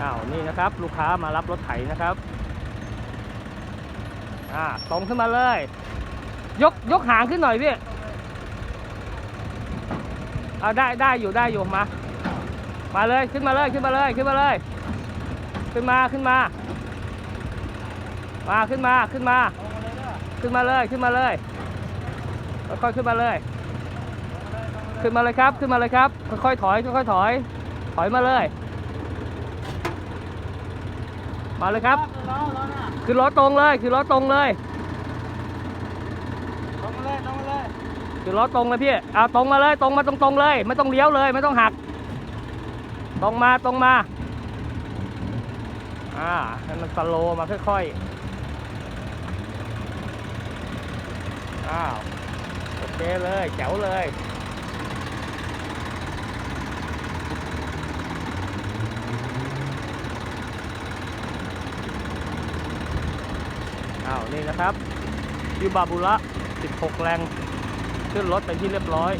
อ้าวนี่นะครับ ลูกค้ามารับรถไถนะครับอ่าตรงขึ้นมาเลย ยกยกหางขึ้นหน่อยพี่เอาได้ได้อยู่ได้อยู่มา มาเลยขึ้นมาเลยขึ้นมาเลยขึ้นมาเลย ขึ้นมาขึ้นมา มาขึ้นมาขึ้นมา ขึ้นมาเลยขึ้นมาเลยค่อยๆขึ้นมาเลย ขึ้นมาเลยครับขึ้นมาเลยครับค่อยๆถอยค่อยๆถอย ถอยมาเลย มาเลยครับล้อล้อหน้าคือล้อตรงเลย คือล้อตรงเลย ตรงมาเลยตรงมาเลยคือล้อตรงเลยพี่เอาตรงมาเลย ตรงมาตรงๆเลย ไม่ต้องเลี้ยวเลย ไม่ต้องหัก ตรงมาตรงมา อ่าให้มันสโลว์มาค่อยๆ อ้าว โอเคเลยแจ๋วเลยาวนี่นะครับยูบาบุระ 16 แรง ขึ้นรถเป็นที่เรียบร้อย